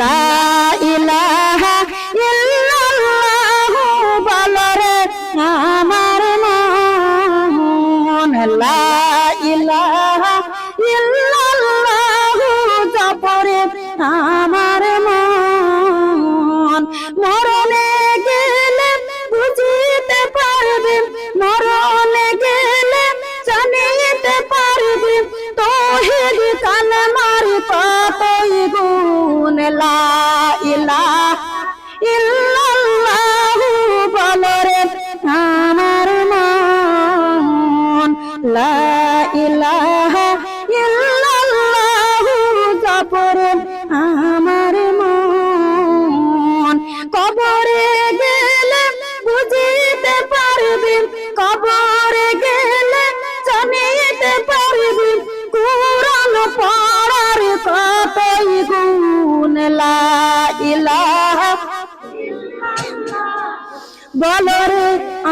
লা ইল্লাল্লাহু জপরে আমার মন। কবরে গেলে বুঝিতে পারবি, কবরে গেলে জানিতে পারবি, কোরআন পড়ার কতই গুণ লা ইলাহা বলরে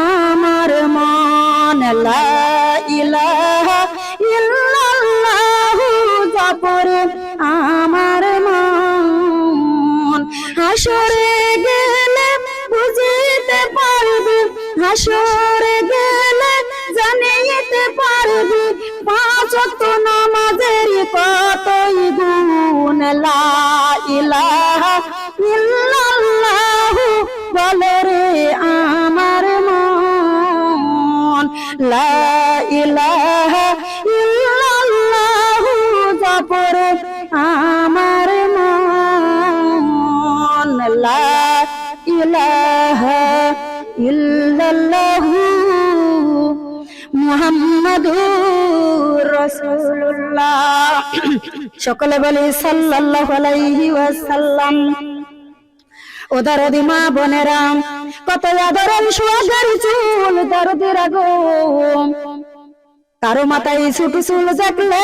আমার মন লা হাসরে গেলে জানিতে পারবি, পাঁচ তো নামাজের কতই গুণ লা ইলাহা ইল্লাল্লাহু বলে রে আমার মন। লা ইলাহা সকলে বলি সাল্লাল্লাহু আলাইহি ওয়াসাল্লাম ও দরদি মা কত আদরের সোয়াগের চুল দরদি রাগো কারও মাথায় ছোট চুল দেখলে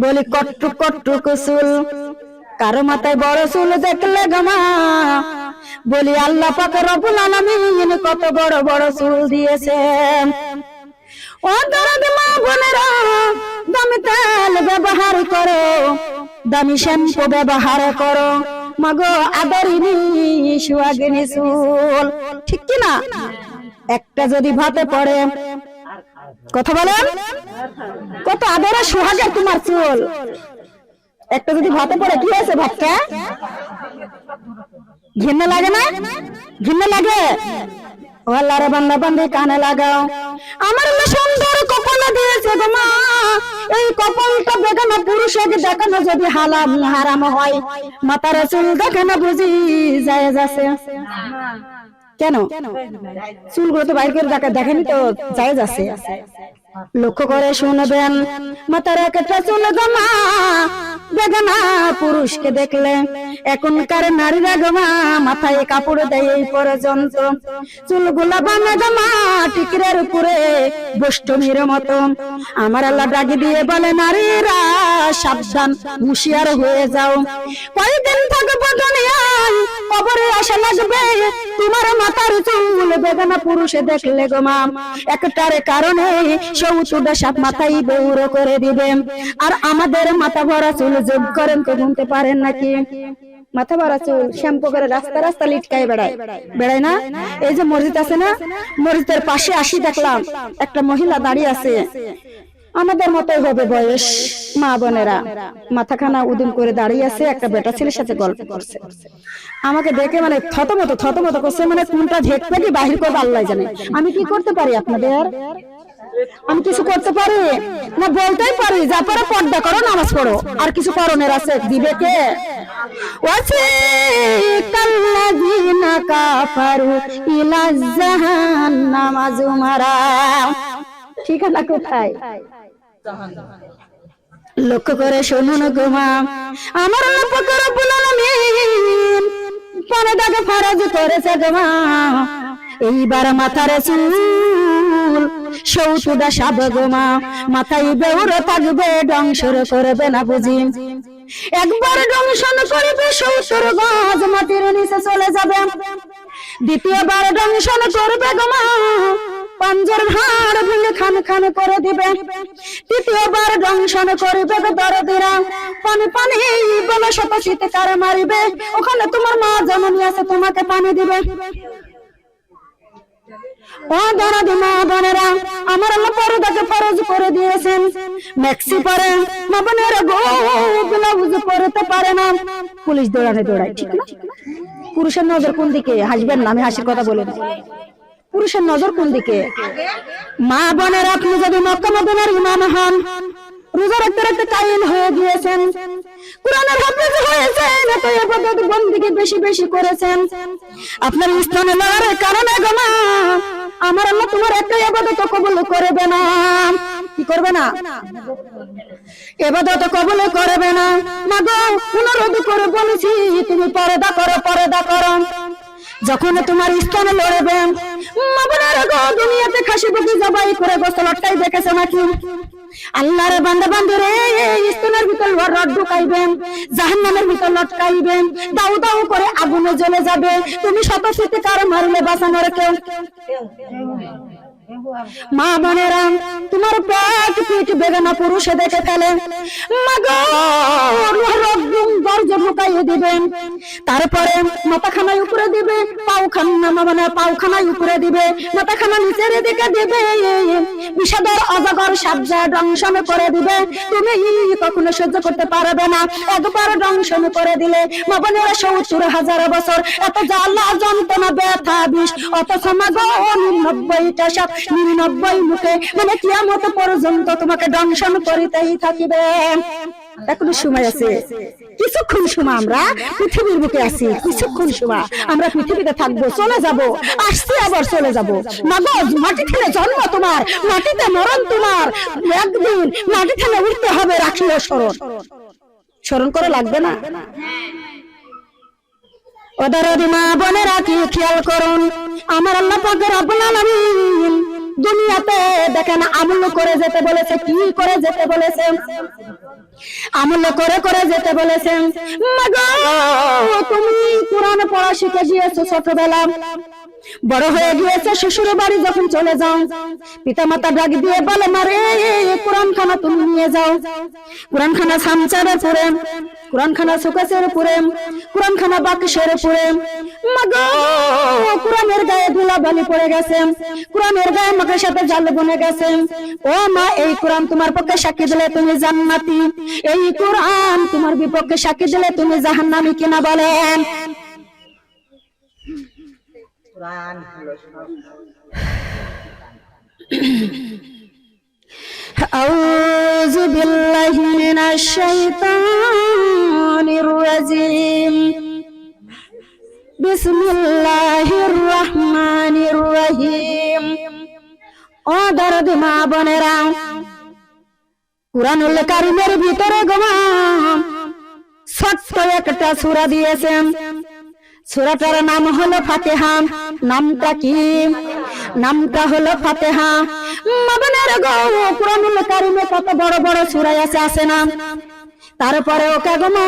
বলি কট্টু কট্টু চুল কারও মাথায় বড় চুল দেখলে গমা বলি আল্লাহ পাক আলামিন কত বড় বড় চুল দিয়েছে ও দরদি মা বোনেরা, দামি তেল ব্যবহার করো, দামি শ্যাম্পু ব্যবহার করো। মাগো আদরিনি সুয়াগিনি চুল। ঠিক কি না? একটা যদি ভাতে পড়ে, কথা বলেন? কত আদরে সুহাগের তোমার চুল? একটা যদি ভাতে পড়ে, কি হয়েছে ভাতটা? ঘিন্না লাগে না? ঘিন্না লাগে? বান্দা, বান্দি, কানে লাগাও। আমার সুন্দর কপাল দিয়েছে গো মা। এই কপালটা বেগানা পুরুষকে দেখানো যদি হালাম, হারাম হয়। মাতার চুল দেখানো বুঝি যায় যাচ্ছে। কেন? চুলগুলো তো বাইর করে দেখা দেখেনি তো, যায় যাচ্ছে। লক্ষ্য করে শুনবেন, মাতার একটা চুল গমা বেগানা পুরুষকে দেখলে। এখনকার নারীরা গমা মাথায় কাপড় দেয় এই পর্যন্ত চুলগুলা বানা গমা, টিকরের উপরে বষ্টমীর মতো। আমার আল্লাহ ডাকি দিয়ে বলে, নারীরা, সাবধান, হুঁশিয়ার হয়ে যাও। কয়দিন থাকব দুনিয়ায়, কবরে আসা লাগবে। তোমার মাথার চুল বেদনা পুরুষে দেখলে গো একটার কারণে করে করে একটা মহিলা দাঁড়িয়ে আছে। আমাদের মতোই হবে বয়স, মা বোনেরা। মাথাখানা উদুম করে দাঁড়িয়ে আছে, একটা বেটা ছেলের সাথে গল্প করছে। আমাকে দেখে মানে থতমত থতমত করছে মানে কোনটা ঝেঁকবে কি বাহির করবে আল্লাহ জানে। আমি কি করতে পারি আপনাদের? আমি কিছু করতে পারি? না, বলতেই পারি যা পারো পর্দা করো, নামাজ পড়ো। আর কিছু করণের আছে? দিবে কে? ওয়াসিকাল্লাযীনা কাফারু ইলা জাহান্নামা যুমারা ঠিকানা কোথায়? লক্ষ্য করে শুনুন গোমা আমার পাক রব্বুল আলামিন পানে দাগে ফরজ করেছে গোমা এইবার মাথার চুল সৌতুদা সাব গোমা মাথায় বেউর থাকবে ডংসর করবে না বুঝি। একবার ডংশন করবে সৌতর গাছ মাটির নিচে চলে যাবে। দ্বিতীয়বার ডংশন করবে গোমা পাঞ্জর হাড় ভেঙে খান খান করে দিবে। তৃতীয়বার দংশন করবে দরদিরা, পানি পানি বলে শত কারে মারিবে। ওখানে তোমার মা জননী আছে, তোমাকে পানি দিবে। মা বোনেরা পুলিশ দৌড়ানে দৌড়ায়, ঠিক না? পুরুষের নজর কোন দিকে? আমি হাসির কথা বলে পুরুষের নজর কোন দিকে? মা আপনি যদি হন, রোজা রাখতে রাখতে হয়ে গিয়েছেন। কোরআনের হাফেজ হয়েছেন, এত বন্দিকে বেশি বেশি করেছেন। আপনার স্থানে লড়ার কারণে গো আমার আল্লাহ তোমার একটা এবাদত কবুল করবে না। কি করবে না? এবাদত কবুল করবে না। মাগো অনুরোধ করে বলেছি, তুমি পর্দা করো পর্দা করো। যখন তোমার স্থানে লড়বে মাবনার গো, দুনিয়াতে খাসি বুকি জবাই করে গোসল লটকাই দেখেছে নাকি? আল্লাহর বান্দা বান্দে রে স্থানের ভিতর রড ঢুকাইবেন, জাহান্নামের ভিতর লটকাইবেন, দাউ দাউ করে আগুনে জ্বলে যাবে। তুমি শত শীতে কারও মারলে বাঁচানোর কেউ মা বোনেরা, তোমার পেট পিঠ বেগানা পুরুষে দেখে ফেলে। দিবেন তারপরে মাথাখানায় উপরে দিবে, পাউখানা মানে পাউখানায় উপরে দিবে, মাথাখানা নিচের দিকে দিবে। বিষাদর, অজগর সাবজা দংশন করে দিবে। তুমি কখনো সহ্য করতে পারবে না, একবার দংশন করে দিলে। মা বোনেরা, সত্তর হাজার বছর এত জ্বালা যন্ত্রণা, ব্যথা বিষ। অত সমাগ নিরানব্বইটা সাপ নিরানব্বই মুখে মানে কিয়ামত পর্যন্ত তোমাকে দংশন করিতেই থাকিবে। এখনও সময় আছে। কিছুক্ষণ সময় আমরা পৃথিবীর বুকে আছি। কিছুক্ষণ সময় আমরা পৃথিবীতে থাকব, চলে যাব। আসছি আবার চলে যাব। মাগজ, মাটি থেকে জন্ম তোমার, মাটিতে মরণ তোমার। একদিন মাটি থেকে উঠতে হবে, রাখিও স্মরণ। স্মরণ করে লাগবে না? ওদের মা বোনেরা কি খেয়াল করুন? আমার আল্লাহ পাকের রব্বুল দুনিয়াতে দেখেন আমল করে যেতে বলেছে, কি করে যেতে বলেছে? আমল করে করে যেতে বলেছেন মাগো, তুমি কোরআন পড়া শিখে গিয়েছো ছোটবেলা বড় হয়ে গিয়েছে শ্বশুর বাড়ি, যখন চলে যাও। পিতা মাতা ডাক দিয়ে বলে মারে কোরআন খানা তুমি নিয়ে যাও। কোরআন খানা সামচারে পড়ে কোরআন খানা সুকাশের পড়ে কোরআন খানা বাক্সের পড়ে মাগো, কোরআনের গায়ে ধুলা বালি পড়ে গেছে। কোরআনের গায়ে মাকে সাথে জাল বনে গেছে। ও মা, এই কোরআন তোমার পক্ষে সাক্ষী দিলে তুমি জান্নাতি। এই কোরআন তোমার বিপক্ষে সাক্ষী দিলে তুমি জাহান্নামী কিনা বলেন। أعوذ بالله من الشيطان الرجيم بسم الله الرحمن الرحيم ও দরদ মা বোনেরা কুরআনুল কারিমের ভিতরে গোমা ছোট্ট একটা সূরা দিয়েছেন সূরাটার নাম হলো ফাতেহা। নামটা কি? নামটা হলো ফাতেহা। মাবনের গো, কুরআনুল কারিমে কত বড় বড় সূরা আছে আছে না? তারপরে ওকে গো মা?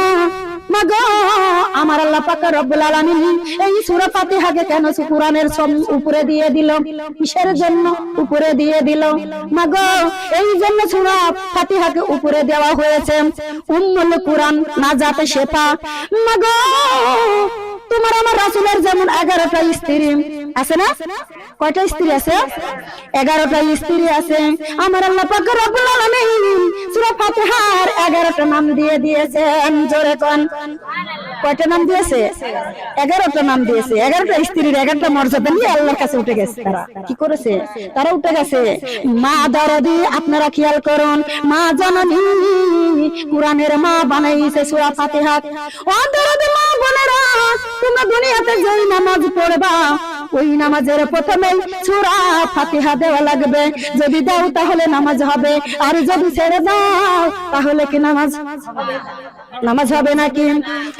আমার আল্লাহ পাক রব্বুল আলামিন এই সূরা ফাতিহাকে কেন কোরআনের সব উপরে দিয়ে দিল? কিসের জন্য উপরে দিয়ে দিল? মাগো, এই জন্য সূরা ফাতিহাকে উপরে দেওয়া হয়েছে, উম্মুল কোরআন নাজাতে শেফা। মাগো, তোমার আমার রাসূলের যেমন এগারোটা স্ত্রী আছে না? কয়টা স্ত্রী আছে? এগারোটা স্ত্রী আছে। আমার আল্লাহ পাক রব্বুল আলামিন সূরা ফাতিহার এগারোটা নাম দিয়ে দিয়েছেন, জোরে কোন। কয়টা নাম দিয়েছে? এগারোটা নাম দিয়েছে। এগারোটা স্ত্রীর এগারোটা মর্যাদা নিয়ে আল্লাহর কাছে উঠে গেছে তারা। কি করেছে? তারা উঠে গেছে। মা দরদি, আপনারা খেয়াল করুন, মা জননী, কোরআনের মা বানাইছে সুরা ফাতিহা। ও দরদি, মা বোনেরা, তোমরা দুনিয়াতে যেই নামাজ পড়বা ওই নামাজের প্রথমে সুরা ফাতিহা দেওয়া লাগবে। যদি দাও তাহলে নামাজ হবে। আর যদি ছেড়ে দাও, তাহলে কি নামাজ নামাজ হবে নাকি?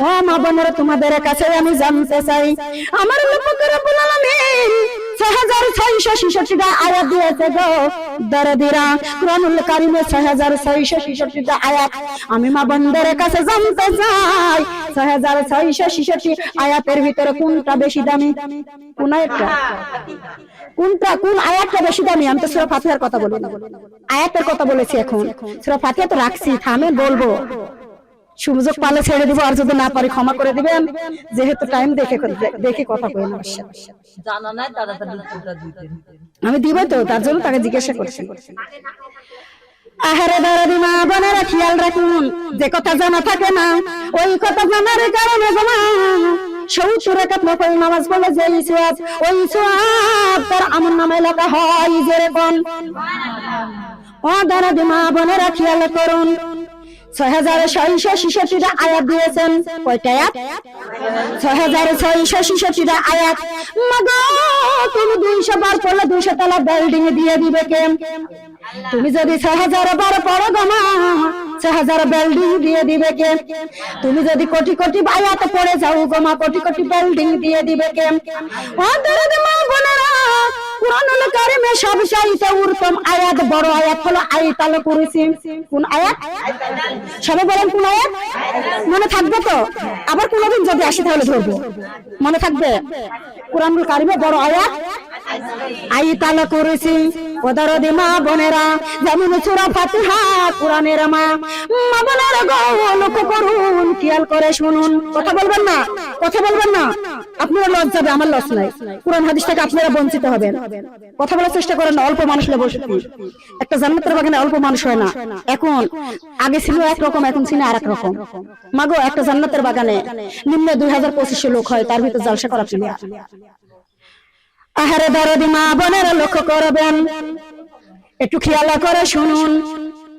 ও মা বোনেরা, তোমাদের কাছে আমি জানতে চাই। আমার ছয় আয়াতের ভিতরে কোনটা বেশি দামি? কোন আয়াতটা কোনটা? কোন আয়াতটা বেশি দামি? আমি তো সুরা কথা বলি। আয়াতের কথা বলেছি এখন। সুরা তো রাখছি, থামে বলব। সুযোগ পালে ছেড়ে দিব আর যদি না পারি ক্ষমা করে দিবেন। যেহেতু টাইম দেখে দেখে কথা কই না জানা নাই তাড়াতাড়ি উত্তরটা দিতে। আমি দিব তো তার জন্য তাকে জিজ্ঞাসা করছি। আহারে দারাদি মা বোনেরা খেয়াল রাখুন যে কথা জানা থাকে না ওই কথা জানার কারণে গো মা সত্তর একাত নকল নামাজ পড়লে যে সোয়াব ওই তার আমার নামে লেখা হয় যেরকম ও দারাদি মা বোনেরা খেয়াল করুন। ছয় ছয় তুমি দিয়ে দিবে কে? তুমি যদি ছয় হাজার বার পড়ো গমা ছয় হাজার বিল্ডিং দিয়ে দিবে কে? তুমি যদি কোটি কোটি আয়াত পড়ে যাও গমা কোটি কোটি বিল্ডিং দিয়ে দিবে কে? উত্তম আয়াত, বড় আয়াত? হলো আয়াতাল কুরসি কোন আয়াত? বলেন কোন আয়াত? মনে থাকবে তো? আবার কোনোদিন যদি আসি তাহলে ধরবো। মনে থাকবে? কোরআনুল কারিমে বড় আয়াত? আইতাল করেছি। ওদারদি মা বোনেরা, যেমন সুরা ফাতিহা, কোরআনের মা। মা বোনেরা গো, লক্ষ্য করুন, খেয়াল করে শুনুন। কথা বলবেন না? কথা বলবেন না? আপনারা লস যাবে, আমার লস নাই। কোরআন হাদিস থেকে আপনারা বঞ্চিত হবেন। কথা বলার চেষ্টা করেন অল্প মানুষ বসে একটা জান্নাতের বাগানে অল্প মানুষ হয় না। এখন, আগে ছিল একরকম, এখন ছিল আর এক রকম। মাগো, একটা জান্নাতের বাগানে নিম্ন দুই হাজার পঁচিশশো লোক হয়, তার ভিতরে জালসা করা ছিল আহারে দরদি মা বোনেরা লক্ষ্য করবেন। একটু খেয়াল করে শুনুন।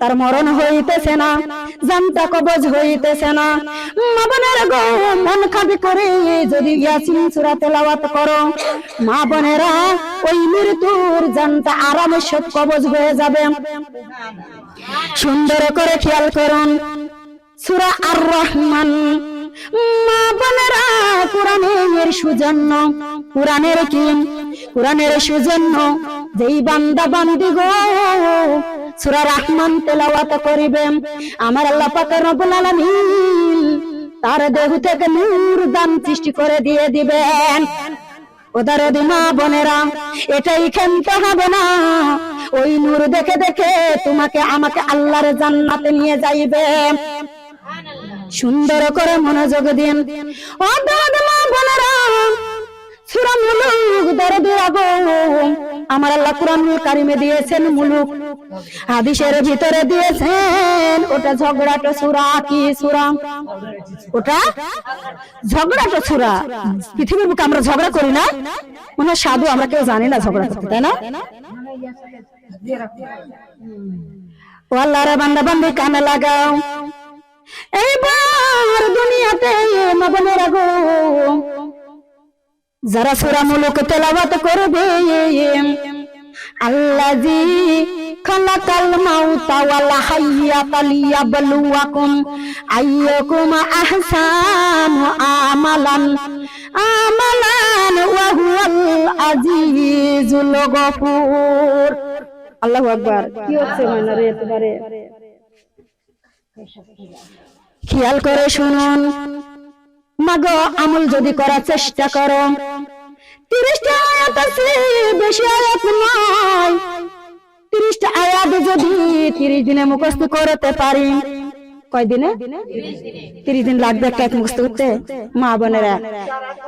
তার মরণ হইতেছে না, জানতা কবজ হইতেছে না। মা বোনেরা গো, মন খাবি করে যদি ইয়াসিন সূরা তেলাওয়াত করো মা বোনেরা ওই মৃত্যুর জানতা আরামে সব কবজ হয়ে যাবে। সুন্দর করে খেয়াল করুন, সূরা আর রহমান মা বোনেরা কোরআনের সুজন্য, কোরআনের কি? কোরআনের সুজন্য। যেই বান্দা বান্দি গো, সূরা রহমান তেলাওয়াত করিবেন আমার আল্লাহ পাক রব্বুল আলামিন তার দেহ থেকে নূর দান সৃষ্টি করে দিয়ে দিবেন। ওদার মা বোনেরা, এটাই খেলতে হবে না। ওই নূর দেখে দেখে তোমাকে আমাকে আল্লাহর জান্নাতে নিয়ে যাইবে। সুন্দর করে মনোযোগ দিন। ও দাদ মা বোনেরা সূরা মুলুক, দরদে আগো আমার আল্লাহ কোরআনুল কারিমে দিয়েছেন মুলুক। হাদিসের ভিতরে দিয়েছেন, ওটা ঝগড়াটা সূরা কি সূরা? ওটা ঝগড়াটা সূরা। পৃথিবীর বুকে আমরা ঝগড়া করি না। মনে সাধু, আমরা কেউ জানি না ঝগড়া করতে, তাই না? ও আল্লাহর বান্দা, বান্দি কানে লাগাও। এইবার দুনিয়াতে মাবনের আগো যারা সূরা মুলুক তেলাওয়াত করবে আল্লাজি খালাকাল মাউতা ওয়াল হাইয়াতা লিয়াবলুয়াকুম আইয়াকুম আহসানু আমালান আমালান ওয়া আজিজুল গফুর। আল্লাহু আকবার। কি হচ্ছে মাইনারে এতবারে খেয়াল করে শুনুন। মাগো আমল যদি করার চেষ্টা করো। তিরিশটা আয়াত আছে বেশি আয়াত নয়। তিরিশটা আয়াত যদি তিরিশ দিনে মুখস্থ করতে পারি। কয় দিনে? তিরিশ দিন লাগবে একটা আয়াত মুখস্থ করতে? মা বোনেরা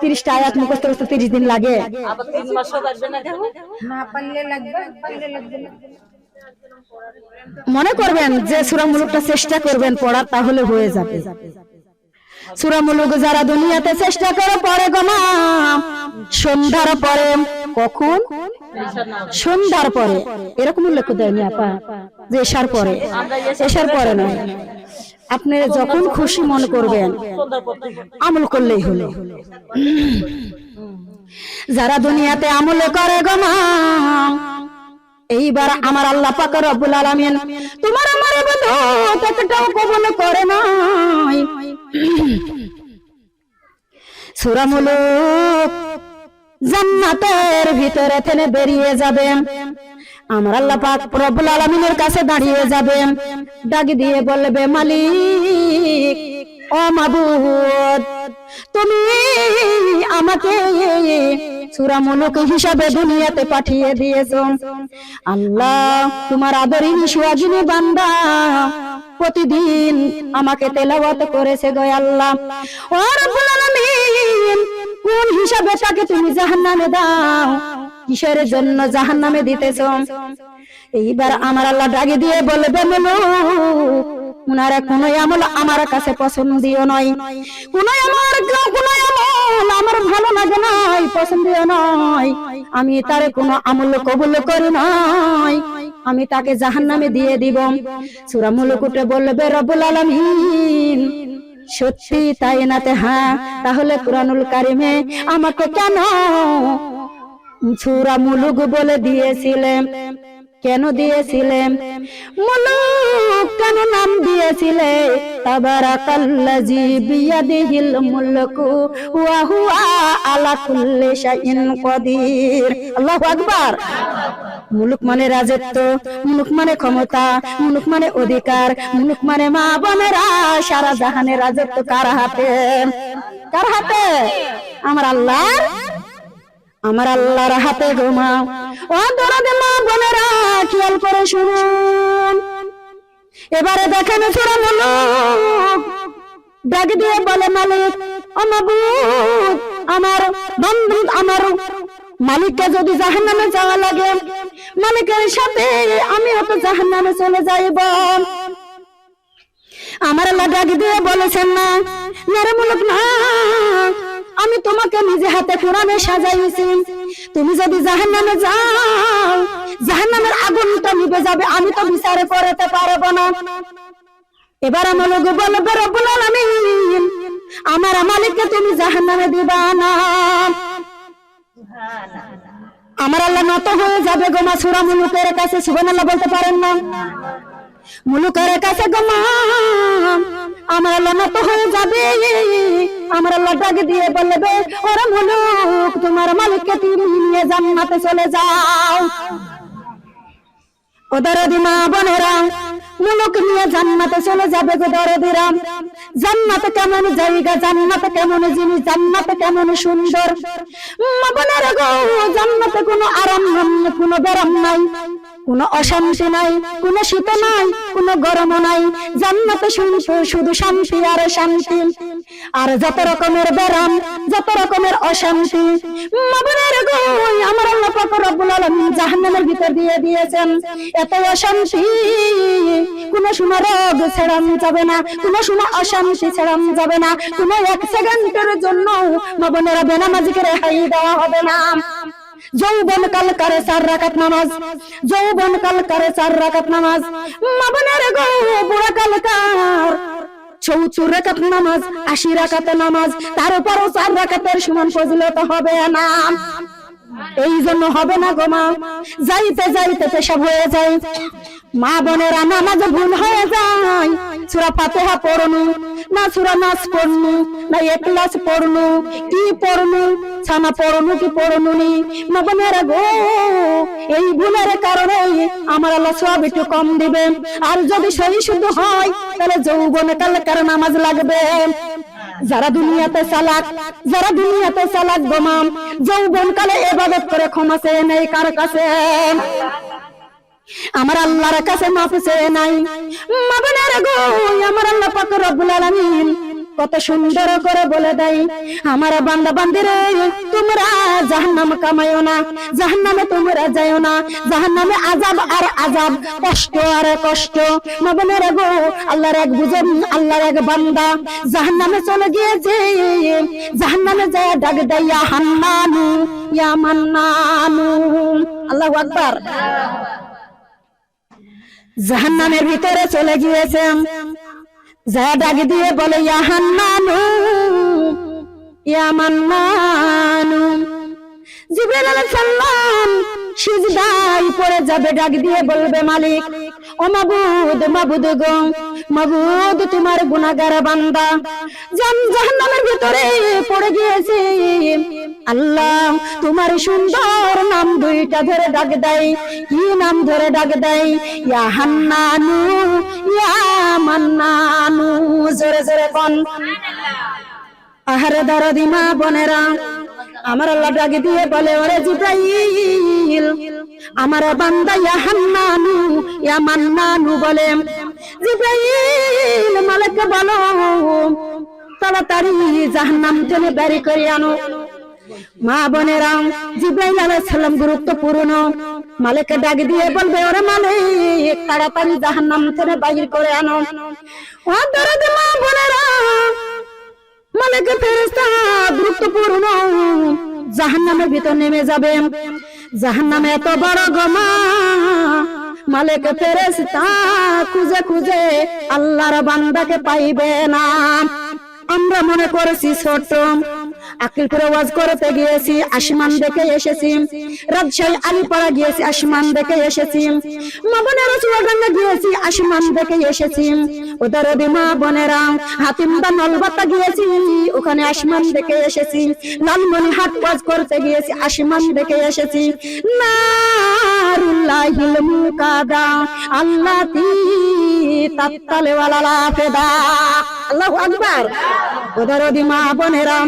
তিরিশটা আয়াত মুখস্থ করতে তিরিশ দিন লাগে। মনে করবেন যে সুরামূলকটা চেষ্টা করবেন পড়ার তাহলে হয়ে যাবে। সুরামূলক যারা দুনিয়াতে চেষ্টা করে পড়ে গমা সন্ধ্যার পরে কখন? সন্ধ্যার পরে। এরকম উল্লেখ দেয়নি আপা, যে এসার পরে। এসার পরে নয়। আপনি যখন খুশি মনে করবেন, আমল করলেই হলো। যারা দুনিয়াতে আমল করে গো মা এইবার আমার আল্লাহ পাক রব্বুল আলামিন তোমার আমার ইবাদত একটাও কবুল করে নাই। সূরা মুলুক জান্নাতের ভিতরে থেকে বেরিয়ে যাবে। আমার আল্লাহ পাক রব্বুল আলামিনের কাছে দাঁড়িয়ে যাবে। ডাক দিয়ে বলবে, মালিক, ও মাবুদ তুমি আমাকে সূরা হিসাবে দুনিয়াতে পাঠিয়ে দিয়েছ। আল্লাহ, তোমার আদরিন সুয়াগিনী বান্দা প্রতিদিন আমাকে তেলাওয়াত করেছে গো আল্লাহ। কোন হিসাবে তাকে তুমি জাহান্নামে দাও? কিসের জন্য জাহান্নামে দিতেছ? এইবার আমার আল্লাহ ডাকে দিয়ে বলবে, মুলুক উনারা কোন আমল আমার কাছে পছন্দীয় নয়। কোন আমার কোন আমল আমার ভালো লাগে নাই পছন্দীয় নয়। আমি তার কোন আমল কবুল করি নাই। আমি তাকে জাহান্নামে দিয়ে দিব। সূরা মুলুকুটে বলবে, রব্বুল আলামিন। সত্যি তাই নাতে হ্যাঁ তাহলে কুরআনুল কারিমে আমাকে কেন সূরা মুলুক বলে দিয়েছিলেন? কেন দিয়েছিলেন? মুলুক কেন নাম দিয়েছিলে? তাবারাকাল্লাজি বিয়াদিহিল মুলকু ওয়া হুয়া আলা কুল্লি শাইইন কদির। আল্লাহু আকবার। মুলুক মানে রাজত্ব মুলুক মানে ক্ষমতা মুলুক মানে অধিকার মুলুক মানে মা বোনেরা সারা জাহানের রাজত্ব কার হাতে? কার হাতে? আমার আল্লাহর আমার আল্লাহর হাতে ঘুমাও। ও দরদে মা বোনেরা খেয়াল করে শুনুন। এবারে দেখেন সুরা মুলুক। ডাক দিয়ে বলে, মালিক, ও মাবুদ, আমার বন্ধু, আমার মালিককে যদি জাহান্নামে যাওয়া লাগে, মালিকের সাথে আমিও তো জাহান্নামে চলে যাইব। আমার আল্লাহ ডাক দিয়ে বলেছেন না মেরে মুলুক না আমি তোমাকে নিজে হাতে কোরআনে সাজাইছি। তুমি যদি জাহান্নামে যাও, জাহান্নামের আগুনটা নিভে যাবে, আমি তো বিচারে করতে পারব না। এবার আমার লোক বলবে রব্বুল আলামিন, আমার মালিককে তুমি জাহান্নামে দিবা না। আমার আল্লাহ নত হয়ে যাবে গোমা সুরা মুলুকের কাছে, সুবহানাল্লাহ বলতে পারেন না? মুলুকের কাছে গোমা আমার আল্লাহ নত হয়ে যাবে। আমার আল্লাহ দিয়ে বলবে, ওরা মুলুক, তোমার মালিককে তুমি নিয়ে জান্নাতে চলে যাও। ও মা বোনেরা, মুলুক নিয়ে জান্নাতে চলে যাবে গো জান্নাত কেমন জায়গা, জান্নাত কেমন জিনিস, জান্নাত কেমন সুন্দর। মা বোনেরা গো, জান্নাতে কোনো আরাম নাই, কোনো বেরাম নাই। কোনো অশান্তি নাই, কোনো শীত নাই, কোনো গরম নাই। জান্নাতে শুধু- শুধু শান্তি আর শান্তি আর যত রকমের ব্যারাম, যত রকমের অশান্তি। মা বোনেরা গো আমার আল্লাহ পাক রব্বুল আলামিন জাহান্নামের ভিতর দিয়ে দিয়েছেন। এত অশান্তি, কোন সময় রোগ ছেড়াম যাবে না, কোন সময় অশান্তি ছেড়াম যাবে না, কোন এক সেকেন্ডের জন্য মা বোনেরা বেনামাজিকে রেহাই দেওয়া হবে না। যৌবন কাল করে চার রাকাত নামাজ। যৌবন কাল করে চার রাকাত নামাজ। মা বোনেরা গো বুড়া কাল কার। চৌচুর রেখাত নামাজ, আশি রাকাতে নামাজ। তার উপরও চার রাকাতের সমান ফজিলত হবে না। এই জন্য হবে না গো মা। যাইতে যাইতে পেশাব হয়ে যায়। মা বোনেরা নামাজ ভুল হয়ে যায়। সুরা ফাতেহা পড়নু, না সুরা নাচ পড়নু না একলাস পড়নু, কি পড়নু, ছানা পড়নু কি পড়নু নি মা বোনেরা গো, এই ভুলের কারণে আমার আল্লাহ সব একটু কম দিবে আর যদি সেই শুধু হয়, তাহলে যৌবনে কালকার নামাজ লাগবে? যারা দুনিয়াতে চালাক যারা দুনিয়াতে চালাক গোমাম যৌবন কালে এবাদত করে ক্ষমা চেয়ে নেই কার কাছে? আমার আল্লাহর কাছে মাফ চেয়ে নাই। মা বোনেরা গো, আমার আল্লাহ পাক রব্বুল আলামিন কত সুন্দর করে বলে দেয়, আমার বান্দা বান্দিরে তোমরা জাহান্নাম কামাইও না, জাহান্নামে তোমরা যাইও না, জাহান্নামে আজাব আর আজাব কষ্ট আর কষ্ট। মা বোনেরা গো, আল্লাহর এক বুঝেন, আল্লাহর এক বান্দা জাহান্নামে চলে গিয়েছে, জাহান্নামে যায় ডাক দেয় ইয়া হান্নানু, ইয়া মান্নানু। আল্লাহু আকবার আল্লাহু আকবার। জাহান্নামের ভিতরে চলে গিয়েছেন। যা ডাক দিয়ে বলে, ইয়া হান্নানু, ইয়া মান্নানু। জিবরাইল আলাইহিস সালাম সিজদায় পড়ে যাবে, ডাক দিয়ে বলবে, মালিক, ও মাবুদ মাবুদ গো, মাবুদ তোমার গুনাহগার বান্দা। জাহান্নামের ভিতরে পড়ে গিয়েছে। আল্লাহ, তোমার সুন্দর নাম দুইটা ধরে ডাক দেয়। কি নাম ধরে ডাক দেয়? ইয়া হান্নানু, ইয়া মান্নানু, জোরে জোরে কোন। আহারে দরদি মা বোনেরা, আমার আল্লাহ ডাক দিয়ে বলে, ওরে জিব্রাইল, আমার বান্দা ইয়া হান্নানু, ইয়া মান্নানু বলে, জিব্রাইল মালিককে বলো, তাড়াতাড়ি জাহান্নাম থেকে বের করে আনো। মা বোনেরা জিব্রাইল আলাইহিস সালাম গুরুত্বপূর্ণ। মালিককে ডাক দিয়ে বলবে, ওরে মালিক, তাড়াতাড়ি জাহান্নাম থেকে বাইর করে আনো। ও দরদি মা বোনেরা মালিক গুরুত্বপূর্ণ। জাহান্নামের ভিতর নেমে যাবে। জাহান্নামে এত বড় গমা মালিক ফেরেশতা খুঁজে খুঁজে আল্লাহর বান্দাকে পাইবে না। আমরা মনে করেছি ছোট আকিলপুরে ওয়াজ করতে গিয়েছি, আসমান দেখে এসেছি। রাজশাহী আলিপাড়া গিয়েছি, আসমান দেখে এসেছি। মা বোনেরা চুয়াডাঙ্গা গিয়েছি, আসমান দেখে এসেছি। ওদের ওদি মা বোনেরা হাতিমদা নলবাতা গিয়েছি, ওখানে আসমান দেখে এসেছি। লালমনি হাট ওয়াজ করতে গিয়েছি, আসমান দেখে এসেছি। নারুল্লাহিল মুকাদা আল্লাতি তাত্তালে ওয়ালা ফেদা। আল্লাহু আকবার। ওদের ওদি মা বোনেরা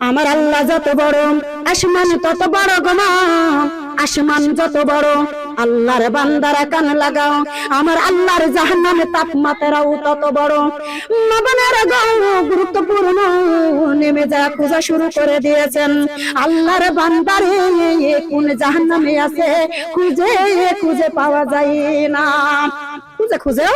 আমার আল্লাহ যত বড়, আসমান তত বড় গমা আসমান যত বড়, আল্লাহর বান্দারা কান লাগাও। আমার আল্লাহর জাহান্নামে তাপমাত্রাও তত বড়। নবনের গাও গুরুত্বপূর্ণ, নেমে যা খোঁজা শুরু করে দিয়েছেন। আল্লাহর বান্দারে, কোন জাহান্নামে আছে? খুঁজে খুঁজে পাওয়া যায় না। খুঁজে খুঁজে?